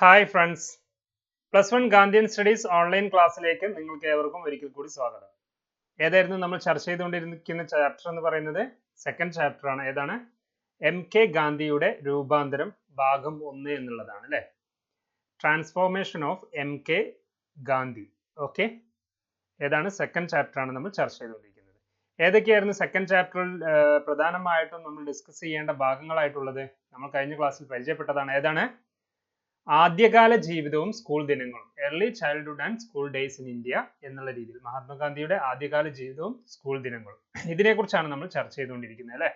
Hi friends plus one Gandhian studies online ക്ലാസ്സിലേക്ക് നിങ്ങൾക്ക് ഏവർക്കും ഒരിക്കൽ കൂടി സ്വാഗതം. ഏതായിരുന്നു നമ്മൾ ചർച്ച ചെയ്തുകൊണ്ടിരിക്കുന്ന ചാപ്റ്റർ എന്ന് പറയുന്നത്? സെക്കൻഡ് ചാപ്റ്റർ ആണ്. ഏതാണ്? എം കെ ഗാന്ധിയുടെ രൂപാന്തരം ഭാഗം ഒന്ന് എന്നുള്ളതാണ് അല്ലെ? Transformation of M K Gandhi okay ഏതാണ്? സെക്കൻഡ് ചാപ്റ്റർ ആണ് നമ്മൾ ചർച്ച ചെയ്തുകൊണ്ടിരിക്കുന്നത്. ഏതൊക്കെയായിരുന്നു സെക്കൻഡ് ചാപ്റ്ററിൽ പ്രധാനമായിട്ടും നമ്മൾ ഡിസ്കസ് ചെയ്യേണ്ട ഭാഗങ്ങളായിട്ടുള്ളത്? നമ്മൾ കഴിഞ്ഞ ക്ലാസ്സിൽ പരിചയപ്പെട്ടതാണ്. ഏതാണ്? ആദ്യകാല ജീവിതവും school ദിനങ്ങളും early childhood and school days in India എന്നുള്ള രീതിയിൽ മഹാത്മാഗാന്ധിയുടെ ആദ്യകാല ജീവിതവും സ്കൂൾ ദിനങ്ങളും. ഇതിനെക്കുറിച്ചാണ് നമ്മൾ ചർച്ച ചെയ്തുകൊണ്ടിരിക്കുന്നത് അല്ലെ?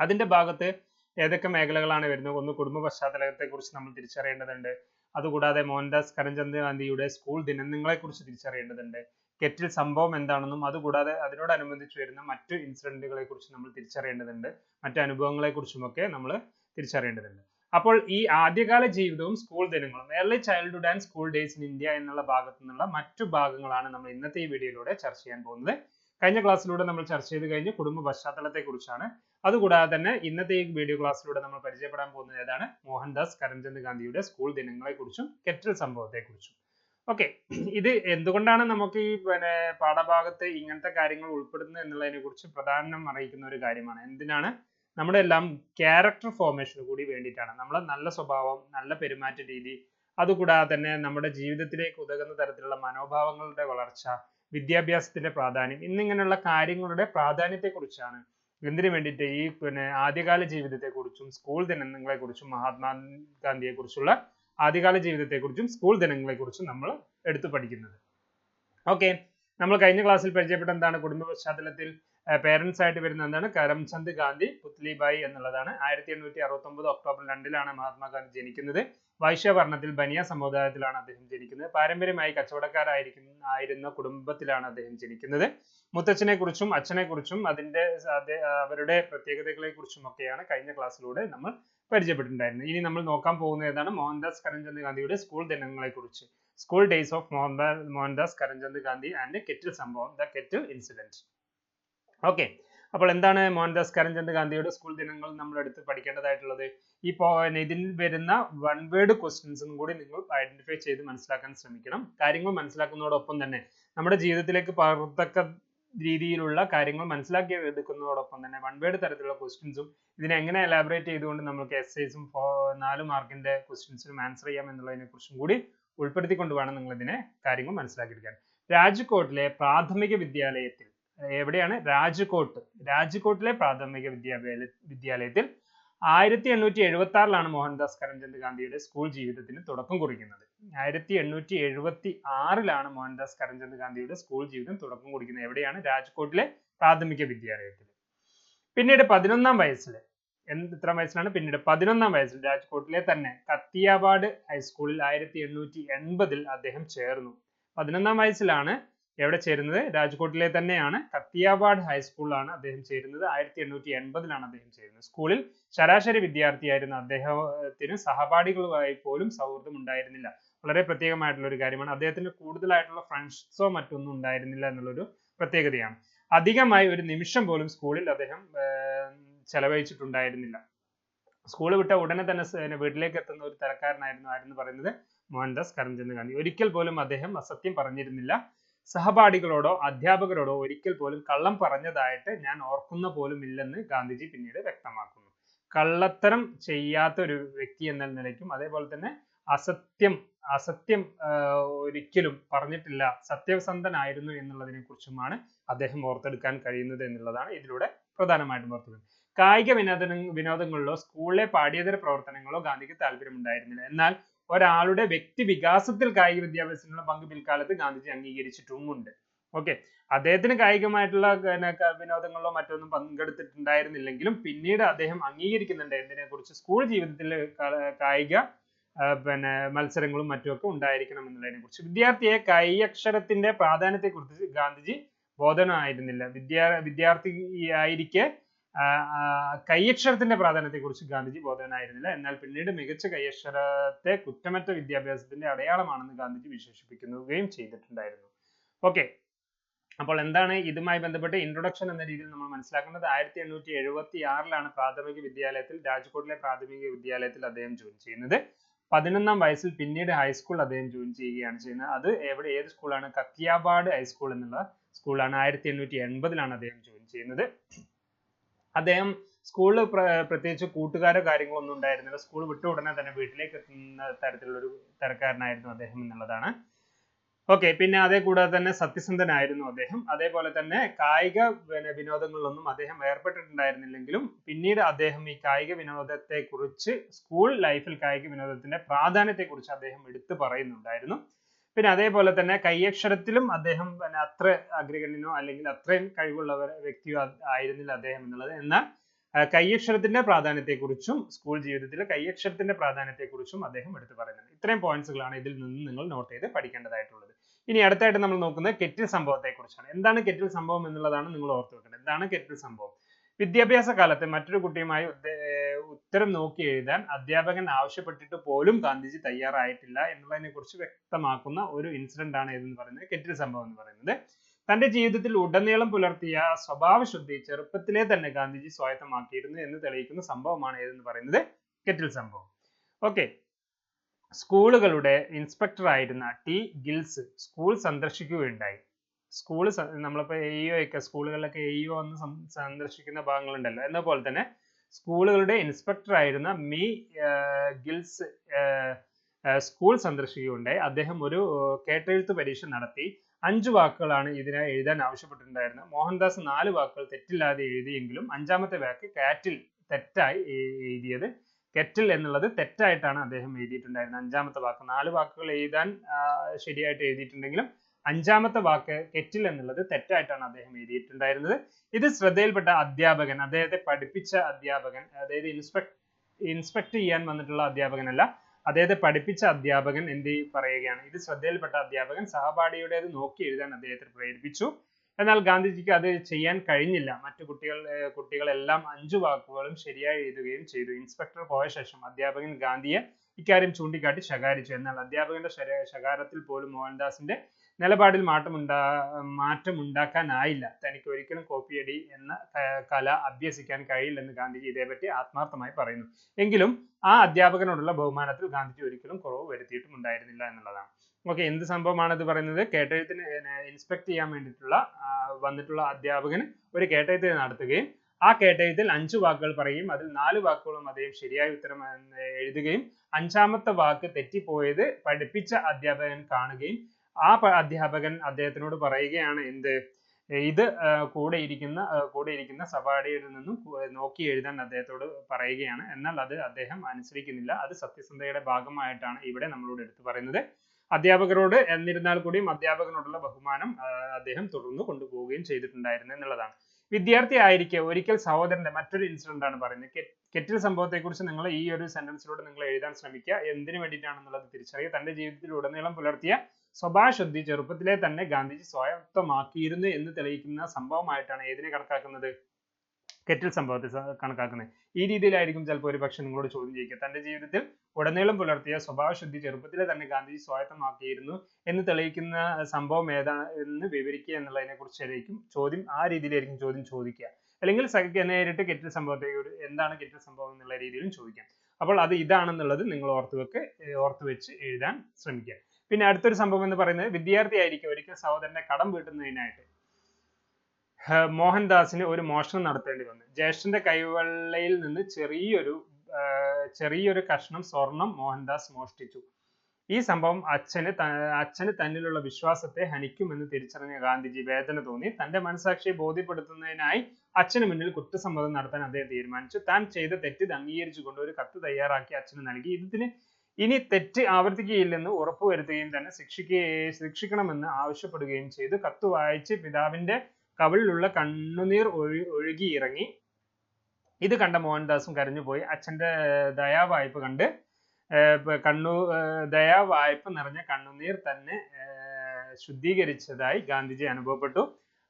അതിന്റെ ഭാഗത്ത് ഏതൊക്കെ മേഖലകളാണ് വരുന്നത്? ഒന്ന് കുടുംബ പശ്ചാത്തലത്തെ കുറിച്ച് നമ്മൾ തിരിച്ചറിയേണ്ടതുണ്ട്. അതുകൂടാതെ മോഹൻദാസ് കരംചന്ദ് ഗാന്ധിയുടെ സ്കൂൾ ദിനങ്ങളെ കുറിച്ച് തിരിച്ചറിയേണ്ടതുണ്ട്. കെറ്റിൽ സംഭവം എന്താണെന്നും അതുകൂടാതെ അതിനോടനുബന്ധിച്ച് വരുന്ന മറ്റു ഇൻസിഡന്റുകളെ കുറിച്ച് നമ്മൾ തിരിച്ചറിയേണ്ടതുണ്ട്. മറ്റു അനുഭവങ്ങളെ കുറിച്ചുമൊക്കെ നമ്മൾ തിരിച്ചറിയേണ്ടതുണ്ട്. അപ്പോൾ ഈ ആദ്യകാല ജീവിതവും school ദിനങ്ങളും early childhood and school days in India എന്നുള്ള ഭാഗത്തു നിന്നുള്ള മറ്റു ഭാഗങ്ങളാണ് നമ്മൾ ഇന്നത്തെ ഈ വീഡിയോയിലൂടെ ചർച്ച ചെയ്യാൻ പോകുന്നത്. കഴിഞ്ഞ ക്ലാസ്സിലൂടെ നമ്മൾ ചർച്ച ചെയ്ത് കഴിഞ്ഞ് കുടുംബ പശ്ചാത്തലത്തെ കുറിച്ചാണ് അതുകൂടാതെ തന്നെ ഇന്നത്തെ ഈ വീഡിയോ ക്ലാസ്സിലൂടെ നമ്മൾ പരിചയപ്പെടാൻ പോകുന്നത് ഏതാണ്? മോഹൻദാസ് കരംചന്ദ് ഗാന്ധിയുടെ സ്കൂൾ ദിനങ്ങളെ കുറിച്ചും കെറ്റിൽ സംഭവത്തെ കുറിച്ചും ഓക്കെ ഇത് എന്തുകൊണ്ടാണ് നമുക്ക് ഈ പിന്നെ പാഠഭാഗത്ത് ഇങ്ങനത്തെ കാര്യങ്ങൾ ഉൾപ്പെടുന്നത് എന്നുള്ളതിനെ കുറിച്ച് പ്രധാനം അറിയിക്കുന്ന ഒരു കാര്യമാണ്. എന്തിനാണ്? നമ്മുടെ എല്ലാം ക്യാരക്ടർ ഫോർമേഷന് കൂടി വേണ്ടിയിട്ടാണ്. നമ്മളെ നല്ല സ്വഭാവം നല്ല പെരുമാറ്റ രീതി അതുകൂടാതെ തന്നെ നമ്മുടെ ജീവിതത്തിലേക്ക് ഉതകുന്ന തരത്തിലുള്ള മനോഭാവങ്ങളുടെ വളർച്ച വിദ്യാഭ്യാസത്തിന്റെ പ്രാധാന്യം എന്നിങ്ങനെയുള്ള കാര്യങ്ങളുടെ പ്രാധാന്യത്തെക്കുറിച്ചാണ്. എന്തിനു വേണ്ടിയിട്ട് ഈ പിന്നെ ആദ്യകാല ജീവിതത്തെക്കുറിച്ചും സ്കൂൾ ദിനങ്ങളെ കുറിച്ചും മഹാത്മാഗാന്ധിയെ കുറിച്ചുള്ള ആദ്യകാല ജീവിതത്തെക്കുറിച്ചും സ്കൂൾ ദിനങ്ങളെ കുറിച്ചും നമ്മൾ എടുത്തു പഠിക്കുന്നത്. ഓക്കെ നമ്മൾ കഴിഞ്ഞ ക്ലാസ്സിൽ പരിചയപ്പെട്ട എന്താണ് കുടുംബ പശ്ചാത്തലത്തിൽ പേരൻസ് ആയിട്ട് വരുന്ന എന്താണ്? കരംചന്ദ് ഗാന്ധി പുത്ലിബായി എന്നുള്ളതാണ്. ആയിരത്തി എണ്ണൂറ്റി അറുപത്തി ഒമ്പത് ഒക്ടോബർ രണ്ടിലാണ് മഹാത്മാഗാന്ധി ജനിക്കുന്നത്. വൈശ്യവർണത്തിൽ ബനിയ സമുദായത്തിലാണ് അദ്ദേഹം ജനിക്കുന്നത്. പാരമ്പര്യമായി കച്ചവടക്കാരായിരിക്കുന്ന ആയിരുന്ന കുടുംബത്തിലാണ് അദ്ദേഹം ജനിക്കുന്നത്. മുത്തച്ഛനെ കുറിച്ചും അച്ഛനെ കുറിച്ചും അതിന്റെ അവരുടെ പ്രത്യേകതകളെ കുറിച്ചും ഒക്കെയാണ് കഴിഞ്ഞ ക്ലാസ്സിലൂടെ നമ്മൾ പരിചയപ്പെട്ടിട്ടുണ്ടായിരുന്നത്. ഇനി നമ്മൾ നോക്കാൻ പോകുന്നത് ഏതാണ് മോഹൻദാസ് കരംചന്ദ് ഗാന്ധിയുടെ സ്കൂൾ ദിനങ്ങളെ കുറിച്ച് school days of Mohandas Mohandas Karamchand Gandhi and kettle സംഭവം ദ കെറ്റിൽ ഇൻസിഡന്റ് ഓക്കെ അപ്പോൾ എന്താണ് മോഹൻദാസ് കരംചന്ദ് ഗാന്ധിയുടെ സ്കൂൾ ദിനങ്ങൾ നമ്മൾ എടുത്ത് പഠിക്കേണ്ടതായിട്ടുള്ളത്? ഈ ഇതിൽ വരുന്ന വൺ വേർഡ് ക്വസ്റ്റ്യൻസും കൂടി നിങ്ങൾ ഐഡന്റിഫൈ ചെയ്ത് മനസ്സിലാക്കാൻ ശ്രമിക്കണം. കാര്യങ്ങൾ മനസ്സിലാക്കുന്നതോടൊപ്പം തന്നെ നമ്മുടെ ജീവിതത്തിലേക്ക് പകർത്തക്ക രീതിയിലുള്ള കാര്യങ്ങൾ മനസ്സിലാക്കി എടുക്കുന്നതോടൊപ്പം തന്നെ വൺ വേർഡ് തരത്തിലുള്ള ക്വസ്റ്റ്യൻസും ഇതിനെ എങ്ങനെ എലാബറേറ്റ് ചെയ്തുകൊണ്ട് നമുക്ക് എസ്സേസും നാല് മാർക്കിന്റെ ക്വസ്റ്റ്യൻസിനും ആൻസർ ചെയ്യാം എന്നുള്ളതിനെ കുറിച്ചും കൂടി ഉൾപ്പെടുത്തിക്കൊണ്ട് വേണം നിങ്ങൾ ഇതിനെ കാര്യങ്ങൾ മനസ്സിലാക്കിയെടുക്കാൻ. രാജ്കോട്ടിലെ പ്രാഥമിക വിദ്യാലയത്തിൽ എവിടെയാണ്? രാജ്കോട്ട്. രാജ്കോട്ടിലെ പ്രാഥമിക വിദ്യാലയ വിദ്യാലയത്തിൽ ആയിരത്തി എണ്ണൂറ്റി എഴുപത്തി ആറിലാണ് മോഹൻദാസ് കരംചന്ദ് ഗാന്ധിയുടെ സ്കൂൾ ജീവിതത്തിന് തുടക്കം കുറിക്കുന്നത്. ആയിരത്തി എണ്ണൂറ്റി എഴുപത്തി ആറിലാണ് മോഹൻദാസ് കരംചന്ദ് ഗാന്ധിയുടെ സ്കൂൾ ജീവിതം തുടക്കം കുറിക്കുന്നത്. എവിടെയാണ്? രാജ്കോട്ടിലെ പ്രാഥമിക വിദ്യാലയത്തിൽ. പിന്നീട് പതിനൊന്നാം വയസ്സിൽ എന്ത് ഇത്ര വയസ്സിലാണ്. പിന്നീട് പതിനൊന്നാം വയസ്സിൽ രാജ്കോട്ടിലെ തന്നെ കത്തിയാവാട് ഹൈസ്കൂളിൽ ആയിരത്തി എണ്ണൂറ്റി എൺപതിൽ അദ്ദേഹം ചേർന്നു. പതിനൊന്നാം വയസ്സിലാണ് എവിടെ ചേരുന്നത്? രാജ്കോട്ടിലെ തന്നെയാണ്. കത്തിയാവാഡ് ഹൈസ്കൂളിലാണ് അദ്ദേഹം ചേരുന്നത്. ആയിരത്തി എണ്ണൂറ്റി എൺപതിലാണ് അദ്ദേഹം ചേരുന്നത്. സ്കൂളിൽ ശരാശരി വിദ്യാർത്ഥിയായിരുന്ന അദ്ദേഹത്തിന് സഹപാഠികളുമായി പോലും സൗഹൃദം ഉണ്ടായിരുന്നില്ല. വളരെ പ്രത്യേകമായിട്ടുള്ള ഒരു കാര്യമാണ്. അദ്ദേഹത്തിന് കൂടുതലായിട്ടുള്ള ഫ്രണ്ട്സോ മറ്റൊന്നും ഉണ്ടായിരുന്നില്ല എന്നുള്ളൊരു പ്രത്യേകതയാണ്. അധികമായി ഒരു നിമിഷം പോലും സ്കൂളിൽ അദ്ദേഹം ചെലവഴിച്ചിട്ടുണ്ടായിരുന്നില്ല. സ്കൂൾ വിട്ട ഉടനെ തന്നെ വീട്ടിലേക്ക് എത്തുന്ന ഒരു തരക്കാരനായിരുന്നു ആരെന്ന് പറയുന്നത് മോഹൻദാസ് കരംചന്ദ് ഗാന്ധി. ഒരിക്കൽ പോലും അദ്ദേഹം അസത്യം പറഞ്ഞിരുന്നില്ല. സഹപാഠികളോടോ അധ്യാപകരോടോ ഒരിക്കൽ പോലും കള്ളം പറഞ്ഞതായിട്ട് ഞാൻ ഓർക്കുന്ന പോലും ഇല്ലെന്ന് ഗാന്ധിജി പിന്നീട് വ്യക്തമാക്കുന്നു. കള്ളത്തരം ചെയ്യാത്ത ഒരു വ്യക്തി എന്ന നിലയ്ക്കും അതേപോലെ തന്നെ അസത്യം അസത്യം ഒരിക്കലും പറഞ്ഞിട്ടില്ല സത്യസന്ധനായിരുന്നു എന്നുള്ളതിനെ കുറിച്ചുമാണ് അദ്ദേഹം ഓർത്തെടുക്കാൻ കഴിയുന്നത് എന്നുള്ളതാണ് ഇതിലൂടെ പ്രധാനമായിട്ടും ഓർത്തെടുക്കുന്നത് കായിക വിനോദ വിനോദങ്ങളിലോ സ്കൂളിലെ പാഠ്യേതര പ്രവർത്തനങ്ങളോ ഗാന്ധിക്ക് താല്പര്യമുണ്ടായിരുന്നില്ല. എന്നാൽ ഒരാളുടെ വ്യക്തി വികാസത്തിൽ കായിക വിദ്യാഭ്യാസത്തിനുള്ള പങ്ക് പിൽക്കാലത്ത് ഗാന്ധിജി അംഗീകരിച്ചിട്ടുമുണ്ട്. ഓക്കെ അദ്ദേഹത്തിന് കായികമായിട്ടുള്ള വിനോദങ്ങളിലോ മറ്റൊന്നും പങ്കെടുത്തിട്ടുണ്ടായിരുന്നില്ലെങ്കിലും പിന്നീട് അദ്ദേഹം അംഗീകരിക്കുന്നുണ്ട്. എന്തിനെ കുറിച്ച് സ്കൂൾ ജീവിതത്തിൽ കായിക പിന്നെ മത്സരങ്ങളും മറ്റുമൊക്കെ ഉണ്ടായിരിക്കണം എന്നുള്ളതിനെ കുറിച്ച് വിദ്യാർത്ഥിയെ കൈയക്ഷരത്തിന്റെ പ്രാധാന്യത്തെ കുറിച്ച് ഗാന്ധിജി ബോധനമായിരുന്നില്ല വിദ്യാ വിദ്യാർത്ഥിയായിരിക്കെ കൈയക്ഷരത്തിന്റെ പ്രാധാന്യത്തെ കുറിച്ച് ഗാന്ധിജി ബോധവാനായിരുന്നില്ല. എന്നാൽ പിന്നീട് മികച്ച കൈയക്ഷരത്തെ കുറ്റമറ്റ വിദ്യാഭ്യാസത്തിന്റെ അടയാളമാണെന്ന് ഗാന്ധിജി വിശേഷിപ്പിക്കുകയും ചെയ്തിട്ടുണ്ടായിരുന്നു. ഓക്കെ അപ്പോൾ എന്താണ് ഇതുമായി ബന്ധപ്പെട്ട് ഇൻട്രൊഡക്ഷൻ എന്ന രീതിയിൽ നമ്മൾ മനസ്സിലാക്കേണ്ടത്? ആയിരത്തി എണ്ണൂറ്റി എഴുപത്തി ആറിലാണ് പ്രാഥമിക വിദ്യാലയത്തിൽ രാജ്കോട്ടിലെ പ്രാഥമിക വിദ്യാലയത്തിൽ അദ്ദേഹം ജോയിൻ ചെയ്യുന്നത്. പതിനൊന്നാം വയസ്സിൽ പിന്നീട് ഹൈസ്കൂൾ അദ്ദേഹം ജോയിൻ ചെയ്യുകയാണ് ചെയ്യുന്നത്. അത് എവിടെ ഏത് സ്കൂളാണ് കത്തിയാബാട് ഹൈസ്കൂൾ എന്നുള്ള സ്കൂളാണ് ആയിരത്തി എണ്ണൂറ്റി എൺപതിലാണ് അദ്ദേഹം ജോയിൻ ചെയ്യുന്നത്. അദ്ദേഹം സ്കൂളിൽ പ്രത്യേകിച്ച് കൂട്ടുകാരോ കാര്യങ്ങളോ ഒന്നും ഉണ്ടായിരുന്നില്ല. സ്കൂൾ വിട്ട ഉടനെ തന്നെ വീട്ടിലേക്ക് എത്തുന്ന തരത്തിലുള്ള ഒരു തരക്കാരനായിരുന്നു അദ്ദേഹം എന്നുള്ളതാണ്. ഓക്കെ പിന്നെ അതേ കൂടാതെ തന്നെ സത്യസന്ധനായിരുന്നു അദ്ദേഹം. അതേപോലെ തന്നെ കായിക വിനോദങ്ങളിലൊന്നും അദ്ദേഹം ഏർപ്പെട്ടിട്ടുണ്ടായിരുന്നില്ലെങ്കിലും പിന്നീട് അദ്ദേഹം ഈ കായിക വിനോദത്തെ കുറിച്ച് സ്കൂൾ ലൈഫിൽ കായിക വിനോദത്തിന്റെ പ്രാധാന്യത്തെ കുറിച്ച് അദ്ദേഹം എടുത്തു പറയുന്നുണ്ടായിരുന്നു. പിന്നെ അതേപോലെ തന്നെ കൈയക്ഷരത്തിലും അദ്ദേഹം പിന്നെ അത്ര അഗ്രഗണ്യനോ അല്ലെങ്കിൽ അത്രയും കഴിവുള്ള വ്യക്തിയോ ആയിരുന്നില്ല അദ്ദേഹം എന്നുള്ളത്. എന്നാൽ കൈയക്ഷരത്തിന്റെ പ്രാധാന്യത്തെക്കുറിച്ചും സ്കൂൾ ജീവിതത്തിലെ കൈയക്ഷരത്തിന്റെ പ്രാധാന്യത്തെക്കുറിച്ചും അദ്ദേഹം എടുത്തു പറയുന്നുണ്ട്. ഇത്രയും പോയിന്റ്സുകളാണ് ഇതിൽ നിന്ന് നിങ്ങൾ നോട്ട് ചെയ്ത് പഠിക്കേണ്ടതായിട്ടുള്ളത്. ഇനി അടുത്തായിട്ട് നമ്മൾ നോക്കുന്നത് കെറ്റിൽ സംഭവത്തെക്കുറിച്ചാണ്. എന്താണ് കെറ്റിൽ സംഭവം എന്നുള്ളതാണ് നിങ്ങൾ ഓർത്തു വെക്കേണ്ടത്. എന്താണ് കെറ്റിൽ സംഭവം? വിദ്യാഭ്യാസ കാലത്തെ മറ്റൊരു കുട്ടിയുമായി ഉത്തരം നോക്കി എഴുതാൻ അധ്യാപകൻ ആവശ്യപ്പെട്ടിട്ട് പോലും ഗാന്ധിജി തയ്യാറായിട്ടില്ല എന്നുള്ളതിനെ കുറിച്ച് വ്യക്തമാക്കുന്ന ഒരു ഇൻസിഡന്റ് ആണ് ഇതെന്ന് പറയുന്നത്. കെറ്റിൽ സംഭവം എന്ന് പറയുന്നത്. തന്റെ ജീവിതത്തിൽ ഉടനീളം പുലർത്തിയ സ്വഭാവശുദ്ധി ചെറുപ്പത്തിലെ തന്നെ ഗാന്ധിജി സ്വായത്തമാക്കിയിരുന്നു എന്ന് തെളിയിക്കുന്ന സംഭവമാണ് ഏതെന്ന് പറയുന്നത് കെറ്റിൽ സംഭവം. ഓക്കെ സ്കൂളുകളുടെ ഇൻസ്പെക്ടർ ആയിരുന്ന ടി ഗിൽസ് സ്കൂൾ സന്ദർശിക്കുകയുണ്ടായി. സ്കൂൾ നമ്മളിപ്പോൾ എ ഒക്കെ സ്കൂളുകളിലൊക്കെ എ വന്ന് സന്ദർശിക്കുന്ന ഭാഗങ്ങളുണ്ടല്ലോ. എന്ന പോലെ തന്നെ സ്കൂളുകളുടെ ഇൻസ്പെക്ടർ ആയിരുന്ന മി ഗിൽസ് സ്കൂൾ സന്ദർശിക്കുകയുണ്ടായി. അദ്ദേഹം ഒരു കേട്ടെഴുത്ത് പരീക്ഷ നടത്തി. അഞ്ച് വാക്കുകളാണ് ഇതിനെ എഴുതാൻ ആവശ്യപ്പെട്ടിട്ടുണ്ടായിരുന്നത്. മോഹൻദാസ് നാല് വാക്കുകൾ തെറ്റില്ലാതെ എഴുതിയെങ്കിലും അഞ്ചാമത്തെ വാക്ക് കാറ്റിൽ തെറ്റായി എഴുതിയത്. കെറ്റിൽ എന്നുള്ളത് തെറ്റായിട്ടാണ് അദ്ദേഹം എഴുതിയിട്ടുണ്ടായിരുന്നത്. അഞ്ചാമത്തെ വാക്ക്. നാല് വാക്കുകൾ എഴുതാൻ ശരിയായിട്ട് എഴുതിയിട്ടുണ്ടെങ്കിലും അഞ്ചാമത്തെ വാക്ക് കെറ്റിൽ എന്നുള്ളത് തെറ്റായിട്ടാണ് അദ്ദേഹം എഴുതിയിട്ടുണ്ടായിരുന്നത്. ഇത് ശ്രദ്ധയിൽപ്പെട്ട അധ്യാപകൻ അദ്ദേഹത്തെ പഠിപ്പിച്ച അധ്യാപകൻ അതായത് ഇൻസ്പെക്ട് ഇൻസ്പെക്ട് ചെയ്യാൻ വന്നിട്ടുള്ള അധ്യാപകനല്ല അദ്ദേഹത്തെ പഠിപ്പിച്ച അധ്യാപകൻ എന്ത് പറയുകയാണ്? ഇത് ശ്രദ്ധയിൽപ്പെട്ട അധ്യാപകൻ സഹപാഠിയുടേത് നോക്കി എഴുതാൻ അദ്ദേഹത്തെ പ്രേരിപ്പിച്ചു. എന്നാൽ ഗാന്ധിജിക്ക് അത് ചെയ്യാൻ കഴിഞ്ഞില്ല. മറ്റു കുട്ടികൾ കുട്ടികളെല്ലാം അഞ്ചു വാക്കുകളും ശരിയായി എഴുതുകയും ചെയ്തു. ഇൻസ്പെക്ടർ പോയ ശേഷം അധ്യാപകൻ ഗാന്ധിയെ ഇക്കാര്യം ചൂണ്ടിക്കാട്ടി ശകാരിച്ചു. എന്നാൽ അധ്യാപകന്റെ ശകാരത്തിൽ പോലും മോഹൻദാസിന്റെ നിലപാടിൽ മാറ്റമുണ്ടാ മാറ്റമുണ്ടാക്കാനായില്ല. തനിക്ക് ഒരിക്കലും കോപ്പിയടി എന്ന കല അഭ്യസിക്കാൻ കഴിയില്ലെന്ന് ഗാന്ധിജി ഇതേപറ്റി ആത്മാർത്ഥമായി പറയുന്നു. എങ്കിലും ആ അധ്യാപകനോടുള്ള ബഹുമാനത്തിൽ ഗാന്ധിജി ഒരിക്കലും കുറവ് വരുത്തിയിട്ടും ഉണ്ടായിരുന്നില്ല എന്നുള്ളതാണ്. ഓക്കെ എന്ത് സംഭവമാണ് ഇത് പറയുന്നത് കേട്ടെഴുത്തിന് ഇൻസ്പെക്ട് ചെയ്യാൻ വേണ്ടിയിട്ടുള്ള വന്നിട്ടുള്ള അധ്യാപകൻ ഒരു കേട്ടെഴുത്ത് നടത്തുകയും ആ കേട്ടെഴുത്തിൽ അഞ്ചു വാക്കുകൾ പറയുകയും അതിൽ നാല് വാക്കുകളും അദ്ദേഹം ശരിയായ ഉത്തരം എഴുതുകയും അഞ്ചാമത്തെ വാക്ക് തെറ്റിപ്പോയത് പഠിപ്പിച്ച അധ്യാപകൻ കാണുകയും ആ അധ്യാപകൻ അദ്ദേഹത്തിനോട് പറയുകയാണ് എന്ത്? ഇത് കൂടെ ഇരിക്കുന്ന കൂടെ ഇരിക്കുന്ന സവാടിയിൽ നിന്നും നോക്കി എഴുതാൻ അദ്ദേഹത്തോട് പറയുകയാണ്. എന്നാൽ അത് അദ്ദേഹം അനുസരിക്കുന്നില്ല. അത് സത്യസന്ധതയുടെ ഭാഗമായിട്ടാണ് ഇവിടെ നമ്മളോട് എടുത്തു പറയുന്നത്. അധ്യാപകരോട് എന്നിരുന്നാൽ കൂടിയും അധ്യാപകനോടുള്ള ബഹുമാനം അദ്ദേഹം തുടർന്ന് കൊണ്ടുപോവുകയും ചെയ്തിട്ടുണ്ടായിരുന്നു എന്നുള്ളതാണ്. വിദ്യാർത്ഥി ആയിരിക്കെ ഒരിക്കൽ സഹോദരന്റെ മറ്റൊരു ഇൻസിഡന്റ് ആണ് പറയുന്നത്. കെറ്റിൽ സംഭവത്തെക്കുറിച്ച് നിങ്ങൾ ഈ ഒരു സെന്റൻസിലൂടെ നിങ്ങൾ എഴുതാൻ ശ്രമിക്കുക എന്തിനു വേണ്ടിയിട്ടാണെന്നുള്ളത് തിരിച്ചറിയുക. തന്റെ ജീവിതത്തിൽ ഉടനീളം പുലർത്തിയ സ്വഭാവശുദ്ധി ചെറുപ്പത്തിലെ തന്നെ ഗാന്ധിജി സ്വായത്തമാക്കിയിരുന്നു എന്ന് തെളിയിക്കുന്ന സംഭവമായിട്ടാണ് ഏതിനെ കണക്കാക്കുന്നത്? കെറ്റിൽ സംഭവത്തെ കണക്കാക്കുന്നത്. ഈ രീതിയിലായിരിക്കും ചിലപ്പോൾ ഒരു പക്ഷെ നിങ്ങളോട് ചോദ്യം ചെയ്യുക തന്റെ ജീവിതത്തിൽ ഉടനീളം പുലർത്തിയ സ്വഭാവശുദ്ധി ചെറുപ്പത്തിലെ തന്നെ ഗാന്ധിജി സ്വായത്തമാക്കിയിരുന്നു എന്ന് തെളിയിക്കുന്ന സംഭവം ഏതാണ് എന്ന് വിവരിക്കുക എന്നുള്ളതിനെ കുറിച്ചായിരിക്കും ചോദ്യം. ആ രീതിയിലായിരിക്കും ചോദ്യം ചോദിക്കുക. അല്ലെങ്കിൽ നേരിട്ട് കെറ്റിൽ സംഭവത്തെ എന്താണ് കെറ്റിൽ സംഭവം എന്നുള്ള രീതിയിലും ചോദിക്കാം. അപ്പോൾ അത് ഇതാണെന്നുള്ളത് നിങ്ങൾ ഓർത്തു വെക്ക് ഓർത്തു വെച്ച് എഴുതാൻ ശ്രമിക്കുക. പിന്നെ അടുത്തൊരു സംഭവം എന്ന് പറയുന്നത് വിദ്യാർത്ഥി ആയിരിക്കും ഒരിക്കൽ സഹോദരന്റെ കടം വീട്ടുന്നതിനായിട്ട്. മോഹൻദാസിന് ഒരു മോഷണം നടത്തേണ്ടി വന്നു. ജ്യേഷ്ഠന്റെ കൈവെള്ളയിൽ നിന്ന് ചെറിയൊരു ചെറിയൊരു കഷ്ണം സ്വർണം മോഹൻദാസ് മോഷ്ടിച്ചു. ഈ സംഭവം അച്ഛന് അച്ഛന് തന്നിലുള്ള വിശ്വാസത്തെ ഹനിക്കുമെന്ന് തിരിച്ചറിഞ്ഞ ഗാന്ധിജി വേദന തോന്നി. തന്റെ മനസാക്ഷിയെ ബോധ്യപ്പെടുത്തുന്നതിനായി അച്ഛന് മുന്നിൽ കുറ്റസമ്മതം നടത്താൻ അദ്ദേഹം തീരുമാനിച്ചു. താൻ ചെയ്ത തെറ്റ് അംഗീകരിച്ചുകൊണ്ട് ഒരു കത്ത് തയ്യാറാക്കി അച്ഛന് നൽകി. ഇതിന് ഇനി തെറ്റ് ആവർത്തിക്കുകയില്ലെന്ന് ഉറപ്പുവരുത്തുകയും തന്നെ ശിക്ഷിക്കുകയും ശിക്ഷിക്കണമെന്ന് ആവശ്യപ്പെടുകയും ചെയ്തു. കത്ത് വായിച്ച് പിതാവിന്റെ കവിളിലുള്ള കണ്ണുനീർ ഒഴു ഒഴുകിയിറങ്ങി ഇത് കണ്ട മോഹൻദാസും കരഞ്ഞുപോയി. അച്ഛന്റെ ദയാവായ്പ കണ്ട് കണ്ണു ദയാവായ്പ നിറഞ്ഞ കണ്ണുനീർ തന്നെ ശുദ്ധീകരിച്ചതായി ഗാന്ധിജി അനുഭവപ്പെട്ടു.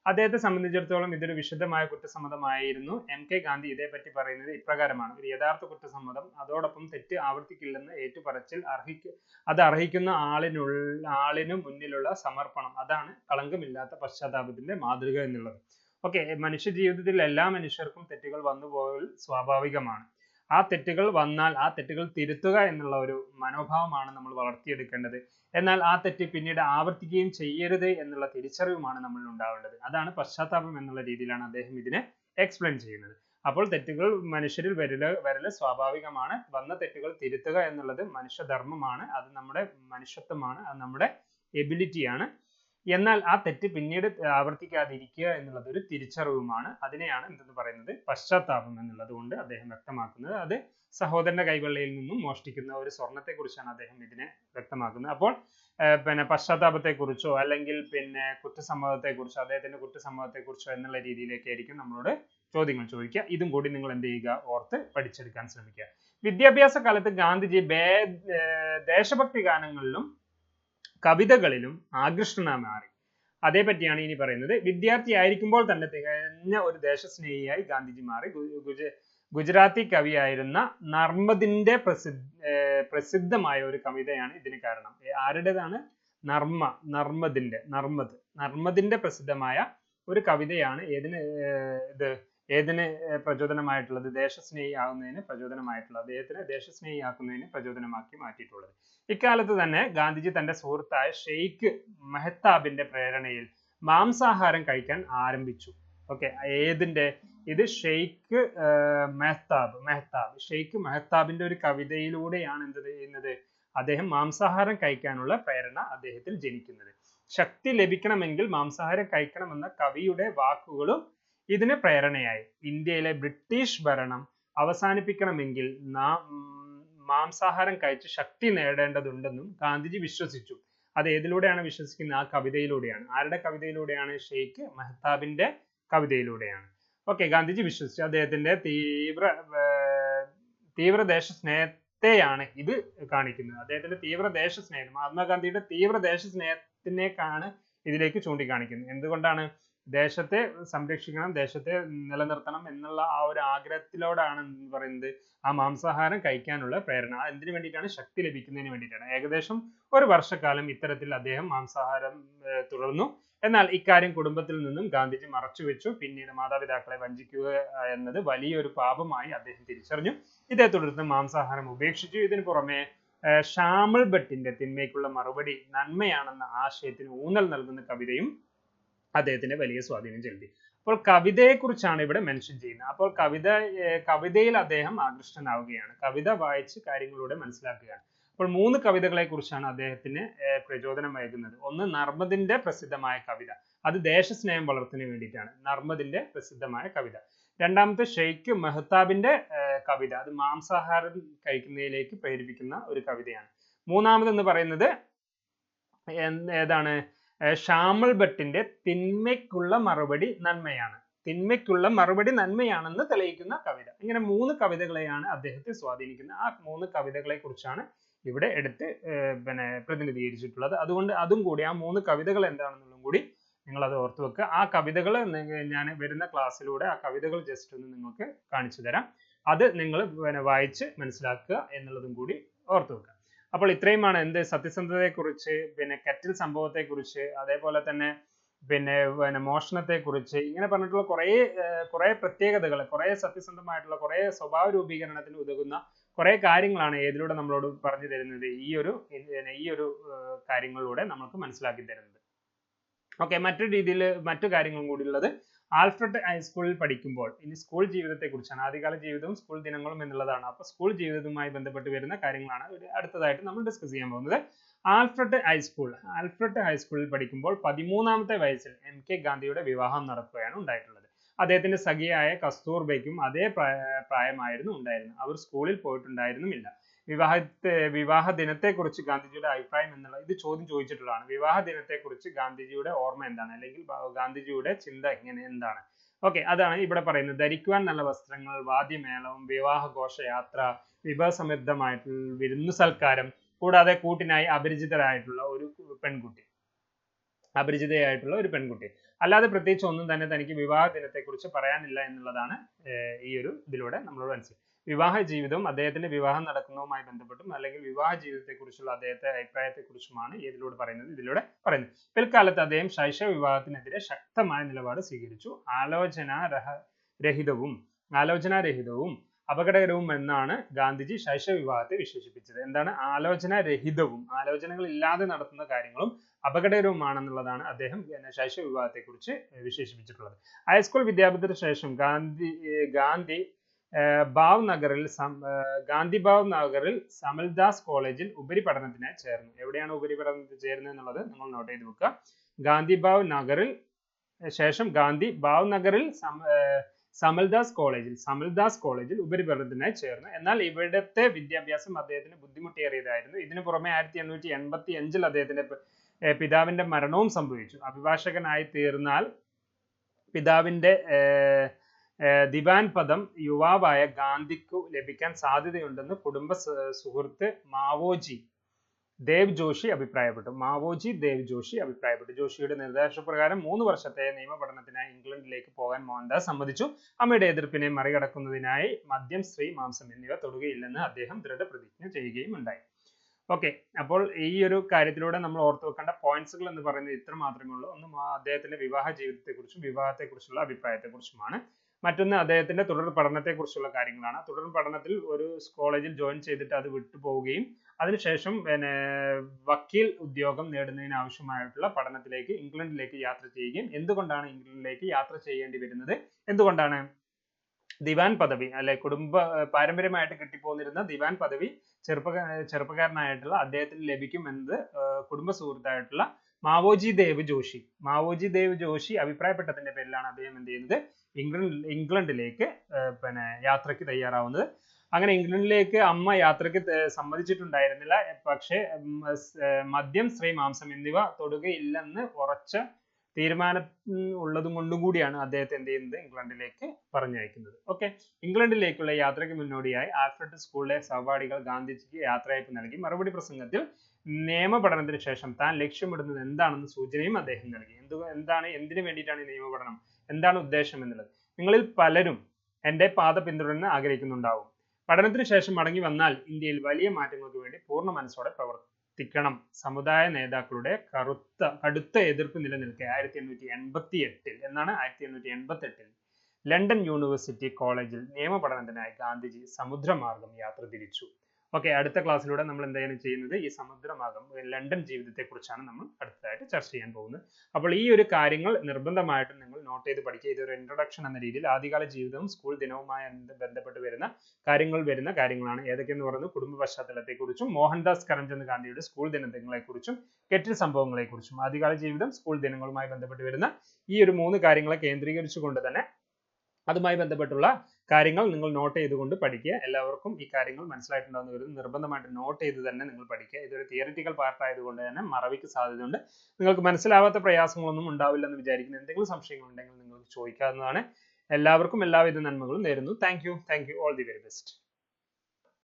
അദ്ദേഹത്തെ സംബന്ധിച്ചിടത്തോളം ഇതൊരു വിശദമായ കുറ്റസമ്മതമായിരുന്നു. എം കെ ഗാന്ധി ഇതേപ്പറ്റി പറയുന്നത് ഇപ്രകാരമാണ്. ഒരു യഥാർത്ഥ കുറ്റസമ്മതം അതോടൊപ്പം തെറ്റ് ആവർത്തിക്കില്ലെന്ന് ഏറ്റുപറച്ചിൽ അർഹിക്ക അത് അർഹിക്കുന്ന ആളിനുള്ള ആളിനു മുന്നിലുള്ള സമർപ്പണം. അതാണ് കളങ്കമില്ലാത്ത പശ്ചാത്താപത്തിന്റെ മാതൃക എന്നുള്ളത്. ഓക്കെ മനുഷ്യ ജീവിതത്തിൽ എല്ലാ മനുഷ്യർക്കും തെറ്റുകൾ വന്നു പോകൽ സ്വാഭാവികമാണ്. ആ തെറ്റുകൾ വന്നാൽ ആ തെറ്റുകൾ തിരുത്തുക എന്നുള്ള ഒരു മനോഭാവമാണ് നമ്മൾ വളർത്തിയെടുക്കേണ്ടത്. എന്നാൽ ആ തെറ്റ് പിന്നീട് ആവർത്തിക്കുകയും ചെയ്യരുത് എന്നുള്ള തിരിച്ചറിവുമാണ് നമ്മളിൽ ഉണ്ടാവേണ്ടത്. അതാണ് പശ്ചാത്താപം എന്നുള്ള രീതിയിലാണ് അദ്ദേഹം ഇതിനെ എക്സ്പ്ലെയിൻ ചെയ്യുന്നത്. അപ്പോൾ തെറ്റുകൾ മനുഷ്യരിൽ വരൽ വരൽ സ്വാഭാവികമാണ്. വന്ന തെറ്റുകൾ തിരുത്തുക എന്നുള്ളത് മനുഷ്യധർമ്മമാണ്. അത് നമ്മുടെ മനുഷ്യത്വമാണ്. അത് നമ്മുടെ എബിലിറ്റിയാണ് എന്നാൽ ആ തെറ്റ് പിന്നീട് ആവർത്തിക്കാതിരിക്കുക എന്നുള്ളത് ഒരു തിരിച്ചറിവുമാണ്. അതിനെയാണ് എന്തെന്ന് പറയുന്നത്? പശ്ചാത്താപം എന്നുള്ളത് കൊണ്ട് അദ്ദേഹം വ്യക്തമാക്കുന്നത്. അത് സഹോദരന്റെ കൈവെള്ളയിൽ നിന്നും മോഷ്ടിക്കുന്ന ഒരു സ്വർണത്തെ കുറിച്ചാണ് അദ്ദേഹം ഇതിനെ വ്യക്തമാക്കുന്നത്. അപ്പോൾ പിന്നെ പശ്ചാത്താപത്തെ കുറിച്ചോ അല്ലെങ്കിൽ പിന്നെ കുറ്റസമ്മതത്തെ കുറിച്ചോ അദ്ദേഹത്തിന്റെ കുറ്റസമ്മതത്തെ കുറിച്ചോ എന്നുള്ള രീതിയിലേക്കായിരിക്കും നമ്മളോട് ചോദ്യങ്ങൾ ചോദിക്കുക. ഇതും കൂടി നിങ്ങൾ എന്ത് ചെയ്യുക? ഓർത്ത് പഠിച്ചെടുക്കാൻ ശ്രമിക്കുക. വിദ്യാഭ്യാസ കാലത്ത് ഗാന്ധിജി ദേശഭക്തി ഗാനങ്ങളിലും കവിതകളിലും ആകൃഷ്ടനായി മാറി. അതേപറ്റിയാണ് ഇനി പറയുന്നത്. വിദ്യാർത്ഥി ആയിരിക്കുമ്പോൾ തന്നെ തികഞ്ഞ ഒരു ദേശസ്നേഹിയായി ഗാന്ധിജി മാറി. ഗുജറാത്തി കവിയായിരുന്ന നർമ്മദിന്റെ പ്രസിദ്ധ പ്രസിദ്ധമായ ഒരു കവിതയാണ് ഇതിന് കാരണം. ആരുടേതാണ്? നർമ്മ നർമ്മദിന്റെ നർമ്മദ്. നർമ്മദിന്റെ പ്രസിദ്ധമായ ഒരു കവിതയാണ്. ഏതിന് ഇത് ഏതിന് പ്രചോദനമായിട്ടുള്ളത്? ദേശസ്നേഹി ആകുന്നതിന് പ്രചോദനമായിട്ടുള്ളത്. അദ്ദേഹത്തിന് ദേശസ്നേഹി ആക്കുന്നതിന് പ്രചോദനമാക്കി മാറ്റിയിട്ടുള്ളത്. ഇക്കാലത്ത് തന്നെ ഗാന്ധിജി തന്റെ സുഹൃത്തായ ഷെയ്ഖ് മെഹ്താബിന്റെ പ്രേരണയിൽ മാംസാഹാരം കഴിക്കാൻ ആരംഭിച്ചു. ഓക്കെ ഏതിന്റെ ഇത് ഷെയ്ഖ് മെഹ്താബ് മെഹ്താബ്. ഷെയ്ഖ് മെഹ്താബിന്റെ ഒരു കവിതയിലൂടെയാണ് എന്ത് ചെയ്യുന്നത്? അദ്ദേഹം മാംസാഹാരം കഴിക്കാനുള്ള പ്രേരണ അദ്ദേഹത്തിൽ ജനിക്കുന്നത്. ശക്തി ലഭിക്കണമെങ്കിൽ മാംസാഹാരം കഴിക്കണമെന്ന കവിയുടെ വാക്കുകളും ഇതിന് പ്രേരണയായി. ഇന്ത്യയിലെ ബ്രിട്ടീഷ് ഭരണം അവസാനിപ്പിക്കണമെങ്കിൽ നാം മാംസാഹാരം കഴിച്ച് ശക്തി നേടേണ്ടതുണ്ടെന്നും ഗാന്ധിജി വിശ്വസിച്ചു. അത് ഏതിലൂടെയാണ് വിശ്വസിക്കുന്നത്? ആ കവിതയിലൂടെയാണ്. ആരുടെ കവിതയിലൂടെയാണ് ഷെയ്ഖ് മെഹ്താബിന്റെ കവിതയിലൂടെയാണ്. ഓക്കെ ഗാന്ധിജി വിശ്വസിച്ചു. അദ്ദേഹത്തിന്റെ തീവ്ര തീവ്ര ദേശ സ്നേഹത്തെയാണ് ഇത് കാണിക്കുന്നത്. അദ്ദേഹത്തിന്റെ തീവ്ര ദേശ സ്നേഹം മഹാത്മാഗാന്ധിയുടെ തീവ്ര ദേശ സ്നേഹത്തിനേക്കാണ് ഇതിലേക്ക് ചൂണ്ടിക്കാണിക്കുന്നത്. എന്തുകൊണ്ടാണ് ദേശത്തെ സംരക്ഷിക്കണം ദേശത്തെ നിലനിർത്തണം എന്നുള്ള ആ ഒരു ആഗ്രഹത്തിലോടാണ് പറയുന്നത് ആ മാംസാഹാരം കഴിക്കാനുള്ള പ്രേരണ. എന്തിനു വേണ്ടിയിട്ടാണ്? ശക്തി ലഭിക്കുന്നതിന് വേണ്ടിയിട്ടാണ്. ഏകദേശം ഒരു വർഷക്കാലം ഇത്തരത്തിൽ അദ്ദേഹം മാംസാഹാരം തുടർന്നു. എന്നാൽ ഇക്കാര്യം കുടുംബത്തിൽ നിന്നും ഗാന്ധിജി മറച്ചുവെച്ചു. പിന്നീട് മാതാപിതാക്കളെ വഞ്ചിക്കുക എന്നത് വലിയൊരു പാപമായി അദ്ദേഹം തിരിച്ചറിഞ്ഞു. ഇതേ തുടർന്ന് മാംസാഹാരം ഉപേക്ഷിച്ചു. ഇതിനു പുറമെ ഷാമിൾ ഭട്ടിന്റെ തിന്മയ്ക്കുള്ള മറുപടി നന്മയാണെന്ന ആശയത്തിന് ഊന്നൽ നൽകുന്ന കവിതയും അദ്ദേഹത്തിന്റെ വലിയ സ്വാധീനം ചെലുത്തി. അപ്പോൾ കവിതയെക്കുറിച്ചാണ് ഇവിടെ മെൻഷൻ ചെയ്യുന്നത്. അപ്പോൾ കവിത കവിതയിൽ അദ്ദേഹം ആകൃഷ്ടനാവുകയാണ്. കവിത വായിച്ച് കാര്യങ്ങളിലൂടെ മനസ്സിലാക്കുകയാണ്. അപ്പോൾ മൂന്ന് കവിതകളെ കുറിച്ചാണ് അദ്ദേഹത്തിന് പ്രചോദനം വഹിക്കുന്നത്. ഒന്ന് നർമ്മദിന്റെ പ്രസിദ്ധമായ കവിത. അത് ദേശസ്നേഹം വളർത്തുന്നതിന് വേണ്ടിയിട്ടാണ്. നർമ്മദിന്റെ പ്രസിദ്ധമായ കവിത. രണ്ടാമത്തെ ഷെയ്ഖ് മെഹ്താബിന്റെ കവിത. അത് മാംസാഹാരം കഴിക്കുന്നതിലേക്ക് പ്രേരിപ്പിക്കുന്ന ഒരു കവിതയാണ്. മൂന്നാമത് എന്ന് പറയുന്നത് ഏതാണ്? ഷാമൾ ഭട്ടിന്റെ തിന്മയ്ക്കുള്ള മറുപടി നന്മയാണ്. തിന്മയ്ക്കുള്ള മറുപടി നന്മയാണെന്ന് തെളിയിക്കുന്ന കവിത. ഇങ്ങനെ മൂന്ന് കവിതകളെയാണ് അദ്ദേഹത്തെ സ്വാധീനിക്കുന്നത്. ആ മൂന്ന് കവിതകളെ കുറിച്ചാണ് ഇവിടെ എടുത്ത് പിന്നെ പ്രതിനിധീകരിച്ചിട്ടുള്ളത്. അതുകൊണ്ട് അതും കൂടി ആ മൂന്ന് കവിതകൾ എന്താണെന്നുള്ളതും കൂടി നിങ്ങൾ അത് ഓർത്തു വെക്കുക. ആ കവിതകൾ ഞാൻ വരുന്ന ക്ലാസ്സിലൂടെ ആ കവിതകൾ ജസ്റ്റ് ഒന്ന് നിങ്ങൾക്ക് കാണിച്ചു തരാം. അത് നിങ്ങൾ പിന്നെ വായിച്ച് മനസ്സിലാക്കുക എന്നുള്ളതും കൂടി ഓർത്തു വെക്കുക. അപ്പോൾ ഇത്രയുമാണ് എന്ത് സത്യസന്ധതയെക്കുറിച്ച് പിന്നെ കെറ്റിൽ സംഭവത്തെ കുറിച്ച് അതേപോലെ തന്നെ പിന്നെ പിന്നെ മോഷണത്തെക്കുറിച്ച് ഇങ്ങനെ പറഞ്ഞിട്ടുള്ള കുറേ കുറേ പ്രത്യേകതകൾ കുറേ സത്യസന്ധമായിട്ടുള്ള കുറേ സ്വഭാവ രൂപീകരണത്തിന് ഉതകുന്ന കുറേ കാര്യങ്ങളാണ് ഏതിലൂടെ നമ്മളോട് പറഞ്ഞു തരുന്നത്. ഈ ഒരു ഈ ഒരു കാര്യങ്ങളിലൂടെ നമുക്ക് മനസ്സിലാക്കി തരുന്നത്. ഓക്കെ മറ്റൊരു രീതിയിൽ മറ്റു കാര്യങ്ങളും കൂടി ഉള്ളത് ആൽഫ്രഡ് ഹൈസ്കൂളിൽ പഠിക്കുമ്പോൾ ഇനി സ്കൂൾ ജീവിതത്തെ കുറിച്ചാണ് ആദ്യകാല ജീവിതവും സ്കൂൾ ദിനങ്ങളും എന്നുള്ളതാണ്. അപ്പോൾ സ്കൂൾ ജീവിതവുമായി ബന്ധപ്പെട്ട് വരുന്ന കാര്യങ്ങളാണ് അടുത്തതായിട്ട് നമ്മൾ ഡിസ്കസ് ചെയ്യാൻ പോകുന്നത്. ആൽഫ്രഡ് ഹൈസ്കൂൾ ആൽഫ്രഡ് ഹൈസ്കൂളിൽ പഠിക്കുമ്പോൾ പതിമൂന്നാമത്തെ വയസ്സിൽ എം കെ ഗാന്ധിയുടെ വിവാഹം നടക്കുകയാണ് ഉണ്ടായിട്ടുള്ളത്. അദ്ദേഹത്തിന്റെ സഖിയായ കസ്തൂർബയ്ക്കും അതേ പ്രായമായിരുന്നു ഉണ്ടായിരുന്നത്. അവർ സ്കൂളിൽ പോയിട്ടുണ്ടായിരുന്നുമില്ല. വിവാഹത്തെ വിവാഹ ദിനത്തെക്കുറിച്ച് ഗാന്ധിജിയുടെ അഭിപ്രായം എന്നുള്ള ഇത് ചോദ്യം ചോദിച്ചിട്ടുള്ളതാണ്. വിവാഹ ദിനത്തെക്കുറിച്ച് ഗാന്ധിജിയുടെ ഓർമ്മ എന്താണ്? അല്ലെങ്കിൽ ഗാന്ധിജിയുടെ ചിന്ത എങ്ങനെ എന്താണ്? ഓക്കെ അതാണ് ഇവിടെ പറയുന്നത്. ധരിക്കുവാൻ നല്ല വസ്ത്രങ്ങൾ വാദ്യമേളവും വിവാഹ ഘോഷയാത്ര വിഭവസമൃദ്ധമായിട്ടുള്ള വിരുന്നു സൽക്കാരം കൂടാതെ കൂട്ടിനായി അപരിചിതരായിട്ടുള്ള ഒരു പെൺകുട്ടി. അപരിചിതയായിട്ടുള്ള ഒരു പെൺകുട്ടി. അല്ലാതെ പ്രത്യേകിച്ച് ഒന്നും തന്നെ തനിക്ക് വിവാഹ ദിനത്തെക്കുറിച്ച് പറയാനില്ല എന്നുള്ളതാണ് ഈ ഒരു ഇതിലൂടെ നമ്മളോട് മനസ്സിലാക്കി വിവാഹ ജീവിതവും അദ്ദേഹത്തിന്റെ വിവാഹം നടക്കുന്നതുമായി ബന്ധപ്പെട്ടും അല്ലെങ്കിൽ വിവാഹ ജീവിതത്തെക്കുറിച്ചുള്ള അദ്ദേഹത്തെ അഭിപ്രായത്തെക്കുറിച്ചുമാണ് ഇതിലൂടെ പറയുന്നത് ഇതിലൂടെ പറയുന്നത്. പിൽക്കാലത്ത് അദ്ദേഹം ശൈശവ വിവാഹത്തിനെതിരെ ശക്തമായ നിലപാട് സ്വീകരിച്ചു. ആലോചന രഹിതവും ആലോചനാരഹിതവും അപകടകരവും എന്നാണ് ഗാന്ധിജി ശൈശവ വിവാഹത്തെ വിശേഷിപ്പിച്ചത്. എന്താണ്? ആലോചന രഹിതവും ആലോചനകൾ ഇല്ലാതെ നടത്തുന്ന കാര്യങ്ങളും അപകടകരവുമാണെന്നുള്ളതാണ് അദ്ദേഹം ശൈശവ വിവാഹത്തെ കുറിച്ച് വിശേഷിപ്പിച്ചിട്ടുള്ളത്. ഹൈസ്കൂൾ വിദ്യാഭ്യാസത്തിന് ശേഷം ഗാന്ധി ഗാന്ധി ഭാവ് നഗറിൽ ഗാന്ധി ഭാവ് നഗറിൽ സമൽദാസ് കോളേജിൽ ഉപരിപഠനത്തിന് ചേർന്നു. എവിടെയാണ് ഉപരിപഠനത്തിന് ചേരുന്നത് എന്നുള്ളത് നമ്മൾ നോട്ട് ചെയ്ത് വെക്കുക. ഗാന്ധി ഭാവ് നഗറിൽ ശേഷം ഗാന്ധി ഭാവ് നഗറിൽ സമൽദാസ് കോളേജിൽ സമൽദാസ് കോളേജിൽ ഉപരിപഠനത്തിനായി ചേർന്നു. എന്നാൽ ഇവിടുത്തെ വിദ്യാഭ്യാസം അദ്ദേഹത്തിന് ബുദ്ധിമുട്ടേറിയതായിരുന്നു. ഇതിനു പുറമെ ആയിരത്തി എണ്ണൂറ്റി എൺപത്തി അഞ്ചിൽ അദ്ദേഹത്തിന്റെ പിതാവിന്റെ മരണവും സംഭവിച്ചു. അഭിഭാഷകനായി തീർന്നാൽ പിതാവിന്റെ ദിവാൻ പദം യുവാവായ ഗാന്ധിക്കു ലഭിക്കാൻ സാധ്യതയുണ്ടെന്ന് കുടുംബ സുഹൃത്ത് മാവോജി ദേവ് ജോഷി അഭിപ്രായപ്പെട്ടു. മാവോജി ദേവ് ജോഷി അഭിപ്രായപ്പെട്ടു. ജോഷിയുടെ നിർദ്ദേശപ്രകാരം മൂന്ന് വർഷത്തെ നിയമ പഠനത്തിനായി ഇംഗ്ലണ്ടിലേക്ക് പോകാൻ മോഹൻദാസ് സമ്മതിച്ചു. അമ്മയുടെ എതിർപ്പിനെ മറികടക്കുന്നതിനായി മദ്യം സ്ത്രീ മാംസം എന്നിവ തൊടുകയില്ലെന്ന് അദ്ദേഹം ദൃഢപ്രതിജ്ഞ ചെയ്യുകയും ഉണ്ടായി ഓക്കെ അപ്പോൾ ഈ ഒരു കാര്യത്തിലൂടെ നമ്മൾ ഓർത്തു വെക്കേണ്ട പോയിന്റ്സുകൾ എന്ന് പറയുന്നത് ഇത്ര മാത്രമേ ഉള്ളൂ. ഒന്ന് അദ്ദേഹത്തിന്റെ വിവാഹ ജീവിതത്തെക്കുറിച്ചും വിവാഹത്തെക്കുറിച്ചുള്ള അഭിപ്രായത്തെക്കുറിച്ചുമാണ്. മറ്റൊന്ന് അദ്ദേഹത്തിന്റെ തുടർ പഠനത്തെക്കുറിച്ചുള്ള കാര്യങ്ങളാണ്. തുടർ പഠനത്തിൽ ഒരു കോളേജിൽ ജോയിൻ ചെയ്തിട്ട് അത് വിട്ടുപോവുകയും അതിനുശേഷം പിന്നെ വക്കീൽ ഉദ്യോഗം നേടുന്നതിന് ആവശ്യമായിട്ടുള്ള പഠനത്തിലേക്ക് ഇംഗ്ലണ്ടിലേക്ക് യാത്ര ചെയ്യുകയും എന്തുകൊണ്ടാണ് ഇംഗ്ലണ്ടിലേക്ക് യാത്ര ചെയ്യേണ്ടി വരുന്നത്? എന്തുകൊണ്ടാണ്? ദിവാൻ പദവി അല്ലെ കുടുംബ പാരമ്പര്യമായിട്ട് കിട്ടിപ്പോന്നിരുന്ന ദിവാൻ പദവി ചെറുപ്പ ചെറുപ്പക്കാരനായിട്ടുള്ള അദ്ദേഹത്തിന് ലഭിക്കും എന്നത് കുടുംബ സുഹൃത്തായിട്ടുള്ള മാവോജി ദേവ് ജോഷി. മാവോജി ദേവ് ജോഷി അഭിപ്രായപ്പെട്ടതിന്റെ പേരിലാണ് അദ്ദേഹം എന്ത് ചെയ്യുന്നത്? ഇംഗ്ലണ്ട് ഇംഗ്ലണ്ടിലേക്ക് പിന്നെ യാത്രയ്ക്ക് തയ്യാറാവുന്നത്. അങ്ങനെ ഇംഗ്ലണ്ടിലേക്ക് അമ്മ യാത്രയ്ക്ക് സമ്മതിച്ചിട്ടുണ്ടായിരുന്നില്ല. പക്ഷേ മദ്യം സ്ത്രീ മാംസം എന്നിവ തൊടുകയില്ലെന്ന് ഉറച്ച തീരുമാനം ഉള്ളതും കൊണ്ടും കൂടിയാണ് അദ്ദേഹത്തെ എന്ത് ചെയ്യുന്നത്? ഇംഗ്ലണ്ടിലേക്ക് പറഞ്ഞയക്കുന്നത്. ഓക്കെ. ഇംഗ്ലണ്ടിലേക്കുള്ള യാത്രയ്ക്ക് മുന്നോടിയായി ആൽഫ്രഡ് സ്കൂളിലെ സഹപാഠികൾ ഗാന്ധിജിക്ക് യാത്രയയപ്പ് നൽകി. മറുപടി പ്രസംഗത്തിൽ നിയമ പഠനത്തിന് ശേഷം താൻ ലക്ഷ്യമിടുന്നത് എന്താണെന്ന് സൂചനയും അദ്ദേഹം നൽകി. എന്ത് എന്താണ് എന്തിനു വേണ്ടിയിട്ടാണ് ഈ നിയമ പഠനം എന്താണ് ഉദ്ദേശം എന്നുള്ളത്? നിങ്ങളിൽ പലരും എന്റെ പാത പിന്തുടരാൻ ആഗ്രഹിക്കുന്നുണ്ടാവും. പഠനത്തിന് ശേഷം മടങ്ങി വന്നാൽ ഇന്ത്യയിൽ വലിയ മാറ്റങ്ങൾക്ക് വേണ്ടി പൂർണ മനസ്സോടെ പ്രവർത്തിക്കണം. സമുദായ നേതാക്കളുടെ കറുത്ത കടുത്ത എതിർപ്പ് നിലനിൽക്കെ. ആയിരത്തി എണ്ണൂറ്റി എൺപത്തി എട്ടിൽ എന്നാണ് ആയിരത്തി എണ്ണൂറ്റി എൺപത്തി എട്ടിൽ ലണ്ടൻ യൂണിവേഴ്സിറ്റി കോളേജിൽ നിയമ പഠനത്തിനായി ഗാന്ധിജി സമുദ്രമാർഗം യാത്ര തിരിച്ചു. ഓക്കെ അടുത്ത ക്ലാസ്സിലൂടെ നമ്മൾ എന്താണ് ചെയ്യുന്നത്? ഈ സമുദ്രമാകം ലണ്ടൻ ജീവിതത്തെക്കുറിച്ചാണ് നമ്മൾ അടുത്തതായിട്ട് ചർച്ച ചെയ്യാൻ പോകുന്നത്. അപ്പോൾ ഈ ഒരു കാര്യങ്ങൾ നിർബന്ധമായിട്ടും നിങ്ങൾ നോട്ട് ചെയ്ത് പഠിക്കുക. ഇതൊരു ഇൻട്രൊഡക്ഷൻ എന്ന രീതിയിൽ ആദ്യകാല ജീവിതവും സ്കൂൾ ദിനവുമായി ബന്ധപ്പെട്ട് വരുന്ന കാര്യങ്ങൾ വരുന്ന കാര്യങ്ങളാണ്. ഏതൊക്കെയെന്ന് പറയുന്നത്? കുടുംബ പശ്ചാത്തലത്തെക്കുറിച്ചും മോഹൻദാസ് കരംചന്ദ് ഗാന്ധിയുടെ സ്കൂൾ ദിനങ്ങളെക്കുറിച്ചും കെറ്റിൽ സംഭവങ്ങളെക്കുറിച്ചും ആദ്യകാല ജീവിതം സ്കൂൾ ദിനങ്ങളുമായി ബന്ധപ്പെട്ട് വരുന്ന ഈ ഒരു മൂന്ന് കാര്യങ്ങളെ കേന്ദ്രീകരിച്ചുകൊണ്ട് തന്നെ അതുമായി ബന്ധപ്പെട്ടുള്ള കാര്യങ്ങൾ നിങ്ങൾ നോട്ട് ചെയ്തുകൊണ്ട് പഠിക്കുക. എല്ലാവർക്കും ഈ കാര്യങ്ങൾ മനസ്സിലായിട്ടുണ്ടാകുന്ന വരുന്നത് നിർബന്ധമായിട്ട് നോട്ട് ചെയ്ത് തന്നെ നിങ്ങൾ പഠിക്കുക. ഇതൊരു തിയറിറ്റിക്കൽ പാർട്ട് ആയതുകൊണ്ട് തന്നെ മറവിക്ക് സാധ്യതയുണ്ട്. നിങ്ങൾക്ക് മനസ്സിലാവാത്ത പ്രയാസങ്ങളൊന്നും ഉണ്ടാവില്ല എന്ന് വിചാരിക്കുന്നു എന്തെങ്കിലും സംശയങ്ങളുണ്ടെങ്കിൽ നിങ്ങൾക്ക് ചോദിക്കാവുന്നതാണ്. എല്ലാവർക്കും എല്ലാവിധ നന്മകളും നേരുന്നു. Thank you thank you all the very best